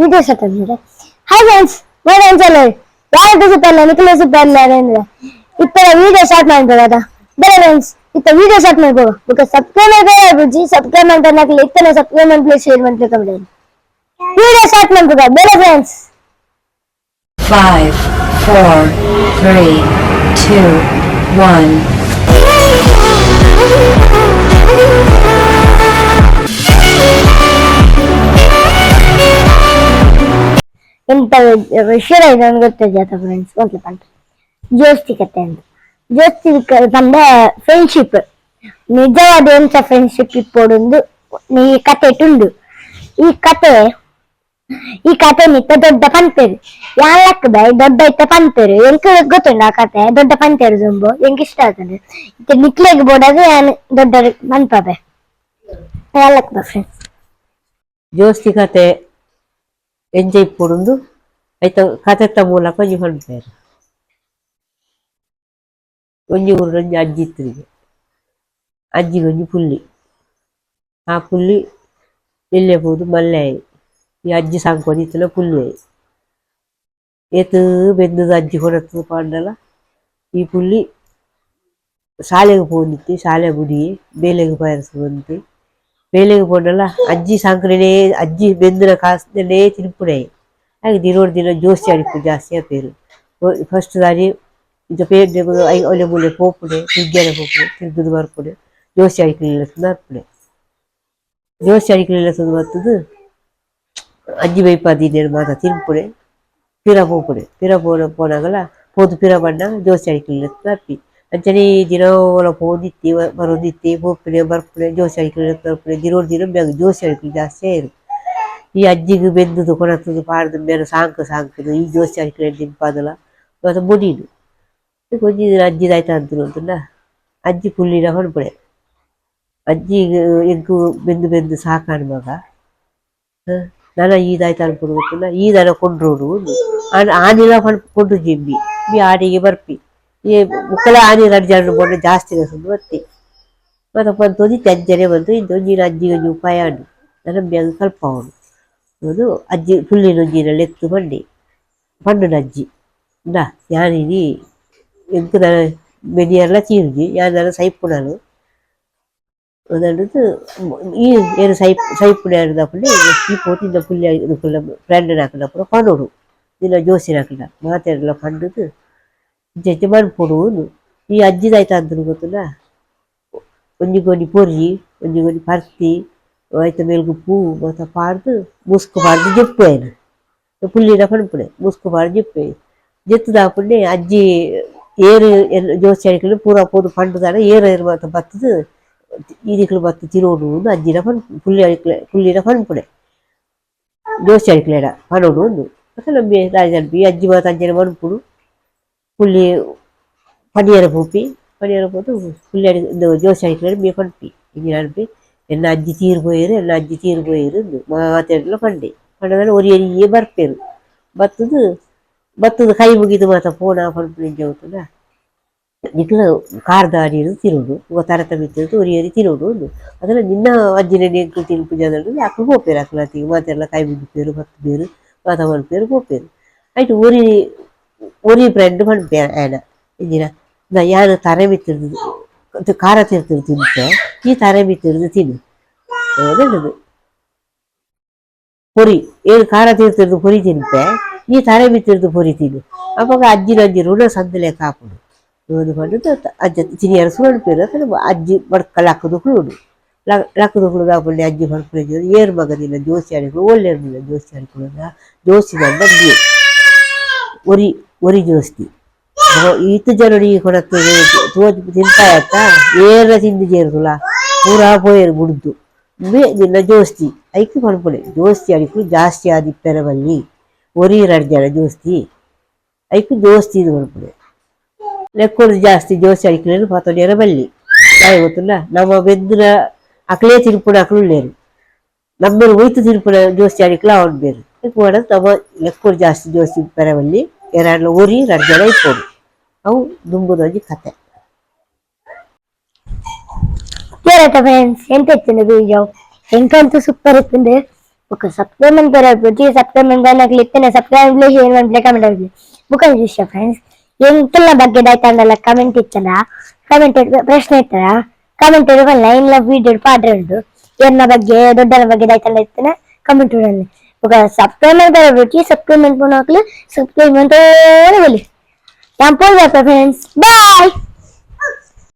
video set అయింది hi friends నేను అంజలి ಯಾರು ಸಿಪ್ಪಲ್ಲ ನಿಖಿಲೇಶ್ ಸಿಪ್ಪಲ್ಲ ಏನಿಲ್ಲ ಇತ್ತರ ವಿಡಿಯೋ ಶಾರ್ಟ್ ಮಾಡ್ಬೋದ ಬೇರೆ ಫ್ರೆಂಡ್ಸ್ ಇತ್ತ ವಿಡಿಯೋ ಶಾರ್ಟ್ ಮಾಡ್ಬೋದು ಓಕೆ ಸಬ್ಸ್ಕ್ರೈಬ್ ಬುಜ್ಜಿ ಸಬ್ಸ್ಕ್ರೈಬ್ ಮಾಡ್ಕೊಂಡು ಹಾಕಲಿ ಇತ್ತನ ಸಬ್ಸ್ಕ್ರೈಬ್ ಮಾಡ್ಲಿ ಶೇರ್ ಮಾಡ್ಲಿ ಕಮ್ಮಿಡಿ ವಿಡಿಯೋ ಶಾರ್ಟ್ ಮಾಡ್ಬೋದ ಬೇರೆ friends five four three two one ಇಂಥ ವಿಷಯ ಇದೊಂದು ಗೊತ್ತಿದ್ಯಾತ ಫ್ರೆಂಡ್ಸ್ ಓದ್ಲಪ್ಪ ಜೋಸ್ತಿ ಕತೆ ಅಂತ ಜೋಸ್ತಿ ತಂದೆ ಫ್ರೆಂಡ್ಶಿಪ್ ನಿಜವಾದ ಎಂತ ಫ್ರೆಂಡ್ಶಿಪ್ ಇಪ್ಪೊಡೊಂದು ಈ ಕತೆ ತುಂಡು ಈ ಕತೆ ಈ ಕತೆ ನಿತ್ತ ದೊಡ್ಡ ಪಂತೇರು ಯಾಲಕ್ ಬೈ ದೊಡ್ಡ ಇತ್ತ ಪಂತೇರು ಎಂಕ ಗೊತ್ತುಂಡು ಆ ಕತೆ ದೊಡ್ಡ ಪಂತೇರು ಜುಂಬು ಎಂಕ ಇಷ್ಟ ಆಗ್ತದೆ ಇತ್ತ ನಿಕ್ಲೆಗ್ ಬೋಡದು ನಾನು ದೊಡ್ಡ ಮನ್ಪಾಬೆ ಯಾಲಕ್ ಬೈ ಫ್ರೆಂಡ್ಸ್ ಜೋಸ್ತಿ ಕತೆ ಎಂಜಾಯ್ ಪುಡುಂದು ಐತ ಕತೆತ್ತ ಮೂಲಕ ಒಂಜಿ ಹೊಂಡ್ಪೇರು ಒಂಜಿ ಊರಿನೊಂಜಿ ಅಜ್ಜಿ ಇತ್ತರಿಗೆ ಒಂಜಿ ಪುಲ್ಲಿ ಆ ಪುಲ್ಲಿ ಎಲ್ಲೆ ಪೋದು ಮಲ್ಲೆ ಈ ಅಜ್ಜಿ ಸಾಂಕೊಂಡು ಇತ್ತಲ ಪುಲ್ಲಿ ಏತು ಬೆಂದದ ಅಜ್ಜಿ ಹೊರತು ಪಾಂಡಲ ಈ ಪುಲ್ಲಿ ಶಾಲೆಗೆ ಪೋನಿತ್ತು ಶಾಲೆ ಗುಡಿ ಬೇಲೆಗೆ ಪಯರ್ಸು ಬಂತು வேலைக்கு போனால அಜ್ಜಿ ಸಾಂಕ್ರನೇ ಅಜ್ಜಿ ಬೆಂದಿನ ಕಾಸಿನಲ್ಲೇ ತಿರುಪುಣೆ ಹಾಗೆ ದಿನೋಡು ದಿನ ಜೋಸಿ ಅಡಿಪು ಜಾಸ್ತಿಯ ಪೇರು ಫಸ್ಟ್ ದಾರಿ ಇದು ಪೇರು ತೆಗೆದು ಐ ಒಲೆ ಮೂಲೆ ಹೋಗ್ಪುಣೆ ತಿರ್ಗ್ಯಾನೆ ಹೋಗ್ಪುಣೆ ತಿರುಗುದು ಬರ್ಪುಣೆ ಜೋಸಿ ಅಡಿಕಲಿಲ್ಲ ಸುಧಾರ್ಪುಣೆ ಜೋಸಿ ಅಡಿಕಲಿಲ್ಲ ಸುದು ಬರ್ತದು அஞ்சு பை பதினேழு மாதம் திரும்பினேன் பிற போனேன் பிற போன போனாங்களா போது பிற பண்ணாங்க ஜோசி அடிக்கல தப்பி ಅಂಚನೆ ದಿನ ಒಲ ಹೋದಿತ್ತಿ ಬರೋದಿತ್ತಿ ಹೋಗ್ಪಿಡೆ ಬರ್ಪಿಡೆ ಜೋಸಿ ಅಳಿಕೆ ಬರ್ಪಿಡೆ ದಿನ ದಿನ ಬ್ಯಾಗ್ ಜೋಸಿ ಅಳಿಕೆ ಜಾಸ್ತಿ ಆಯಿರು ಈ ಅಜ್ಜಿಗೆ ಬೆಂದದು ಕೊಣತ್ತದು ಪಾಡ್ದು ಮೇಲೆ ಸಾಂಕು ಸಾಂಕದು ಈ ಜೋಸಿ ಅಳಿಕೆ ನಿಂಪಾದಲ್ಲ ಮತ್ತು ಮುನೀನು ಕೊಂಚ ದಿನ ಅಜ್ಜಿದಾಯ್ತಾ ಅಂದ್ರು ಅಂತಲ್ಲ ಅಜ್ಜಿ ಪುಲ್ಲಿನ ಹೊಣಪಡೆ ಅಜ್ಜಿ ಎಗ್ಗು ಬೆಂದು ಬೆಂದು ಸಾಕಾಣ ಮಗ ನಾನು ಈದಾಯ್ತು ಅನ್ಕೊಂಡು ಗೊತ್ತಿಲ್ಲ ಈದನ ಕೊಂಡ್ರೋಡು ಆನೆಲ್ಲ ಹೊಣ್ ಕೊಂಡು ಜಿಂಬಿ ಬಿ ಆನೆಗೆ ಬರ್ಪಿ ಈ ಮುಕ್ಕಲಾನಿ ನಡ್ಜಾಡು ಮೊನ್ನೆ ಜಾಸ್ತಿ ಕಸಂದು ಮತ್ತೆ ಮತ್ತೆ ಒಂದು ಒಂದಿ ತಂಜನೆ ಬಂದು ಇಂದೊಂಜಿನ ಅಜ್ಜಿಗೆ ಒಂಜಿ ಉಪಾಯ ಅಂಡು ನನ್ನ ಬ್ಯಾಗ್ ಕಲ್ಪ ಅವನು ಒಂದು ಅಜ್ಜಿ ಪುಲ್ಲಿನೊಂಜಿನಲ್ಲಿ ಎತ್ತು ಬಂಡಿ ಪಂಡನ ಅಜ್ಜಿ ನಾ ಯಾನಿನಿ ಎಂಕು ನನ್ನ ಮೆನಿಯರ್ಲ ಚೀರುಜಿ ಯಾನ್ ನನ್ನ ಸೈಪುಣನು அதாவது ஏறு சைப் சைப்புடைய இருந்தப்படி டீ போட்டு இந்த புள்ளி இதுக்குள்ள ஃப்ரெண்டு நாக்கில் அப்புறம் பண்ணணும் இதில் ஜோசி நாக்கில் மாத்திரையில் பண்ணுறது ಜಜ್ಮಾಡ್ಕೊಡುವನು ಈ అజ్జిది అయితే ಗೊತ್ತಲ್ಲ ಒಂಜಿ కొన్ని కొన్ని ಒಂಜಿ కొన్ని ಪರ್ತಿ ಆಯ್ತ అయితే మెలుగు పువ్వు మొత్తం ಮುಸ್ಕು ಪಾಡ್ದು ಜಪ್ಪು ఆయన పుల్లిన పడుపుడే ముసుకు పాడు చెప్పి జెత్తు దాకుండా అజ్జి ఏరు జోసాడికలు పూర్వ పోదు పండుదాడ ఏరు ఏరు మొత్తం బతుదు ఈదికలు బతు తినోడు అజ్జి పను పుల్లి పుల్లిన పనుపుడే జోసాడికలేడ పనుడు అసలు అనిపి అజ్జి మాత అంజన మనుపుడు புள்ளி பனியரை பூப்பி பனியரை போட்டு புள்ளி அடி இந்த ஜோசி அடிக்கிறாரு மீ பண்பி இங்கே அனுப்பி என்ன அஞ்சு தீர் போயிரு என்ன அஞ்சு தீர் போயிரு மாத்தேட்டில் பண்டி பண்ணதால ஒரு எரிய பர்ப்பேரு பத்துது ಬತ್ತದ ಕೈ ಮುಗಿದು ಮಾತ ಫೋನ್ ಆಫನ್ ಪ್ರಿಂಜ್ ಆಗುತ್ತಲ್ಲ ನಿಕ್ಲ ಕಾರ್ದ ಅಡಿಯನ್ನು ತಿರುವುದು ಉಗ ತಾರತಮ್ಯ ತಿರುದು ಒರಿಯರಿ ತಿರುವುದು ಒಂದು ಅದನ್ನು ನಿನ್ನ ಅಜ್ಜಿನ ನೆಂಕು ತಿನ್ ಪೂಜೆ ಅಂದ್ರೆ ಯಾಕೆ ಹೋಗ್ಬೇರು ಅಕ್ಕಲ ಮಾತೆಲ್ಲ ಕೈ ಮುಗಿಪೇರು ಬತ್ತು ಬೇರು ಮಾತ ಮಲ್ಪೇರು ಹೋಗ್ಬೇರು ಆಯ್ತು ಊರಿ ஒரு ரெண்டு மணி വേണ ഇങ്ങനെ ഞാൻ തരവി തിരുന്നത് காரத்தை തിരുത്തിരി തിന്നിട്ട് ഈ തരവി തിരുന്ന് തിന്നു ഏതുണ്ടത് பொறி ஏழு காரத்தீர்த்தது பொறி தின்ப்பேன் நீ தரைவி தீர்த்து பொறி தின்னு அப்போ அஞ்சு அஞ்சு ரூபா சந்தில காப்பிடும் இது பண்ணிட்டு அஞ்சு சினியார் சூழல் பேர் அஞ்சு மடக்க லக்குது குழுடு லக்குது குழுதா பண்ணி அஞ்சு மடக்குள்ள ஏறு மகதியில் ஜோசி அடிக்கணும் ஓல்லேர் ஜோசி அடிக்கணும்னா ஜோசி தான் ஒரு ಒರಿಜೋಸ್ತಿ ಈತ ಇತ್ತು ಕೊಡಕ್ಕೆ ತೋಜ್ ತಿಂತಾಯತ್ತ ಏರ ತಿಂದು ಜೇರುಲ ಪೂರ ಪೋಯರ್ ಗುಡ್ದು ನಿನ್ನ ಜೋಸ್ತಿ ಐಕು ಪನ್ಪುಲೆ ಜೋಸ್ತಿ ಅಡಿಕು ಜಾಸ್ತಿ ಆದಿಪ್ಪೆರವಲ್ಲಿ ಒರಿ ರಡ್ಜರ ಜೋಸ್ತಿ ಐಕು ಜೋಸ್ತಿ ಇದು ಪನ್ಪುಲೆ ಲೆಕ್ಕೋದು ಜಾಸ್ತಿ ಜೋಸ್ತಿ ಅಡಿಕಲೇನು ಪಾತೊಡೆಯರ ಬಲ್ಲಿ ನಾಯಿ ಗೊತ್ತಲ್ಲ ನಮ್ಮ ಬೆದ್ದಿನ ಅಕ್ಲೇ ತಿರುಪುಣ ಅಕ್ಲುಳ್ಳೇರು ನಮ್ಮ ಉಯ್ತು ತಿರುಪುಣ ಜೋಸ್ತಿ ಅಡಿಕಲ ಅವನು ಬೇರು ಮಾಡೋದು ನಮ್ಮ ಲೆಕ್ಕೋರು ಜಾಸ್ತಿ ಜೋಸ್ತಿ ಪೆರವಲ್ಲಿ ಎರಡು ಊರಿ ಎರಡು ಜನ ಅವು ಕತೆ ಫ್ರೆಂಡ್ಸ್ ಎಂತ ಇರ್ತೀನಿ ಬೀಜ ಎಂಕಂತೂ ಸೂಪರ್ ಇರ್ತದೆ ఒక సప్లిమెంట్ పెరగదు ప్రతి సప్లిమెంట్ నాకు లిప్పిన సప్లిమెంట్లో హెయిర్ మంట్లో కమెంట్ అవుతుంది బుక్ అని చూసా ಫ್ರೆಂಡ್ಸ್ ఎంతల ಬಗ್ಗೆ ಆಯ್ತಂದಲ್ಲ ಕಮೆಂಟ್ ಇತ್ತಲ್ಲ ಕಮೆಂಟ್ ಪ್ರಶ್ನೆ ಇತ್ತಲ್ಲ ಕಮೆಂಟ್ ಇಡುವ ಲೈನ್ ಲ ವೀಡಿಯೋ ಪಾಡ್ರೆ ಉಂಟು ಎನ್ನ ಬಗ್ಗೆ ದೊಡ್ಡನ ಬಗ್ಗೆ ಆಯ್ತಲ್ಲ ಇತ್ತನ ಕಮೆಂಟ್ ఒక సబ్స్క్రైబర్ ద్వారా పెట్టి సబ్స్క్రైబ్ అనుకున్నాకలు సబ్స్క్రైబ్ అంతా వెళ్ళి టెంపుల్ ఫ్రెండ్స్ బాయ్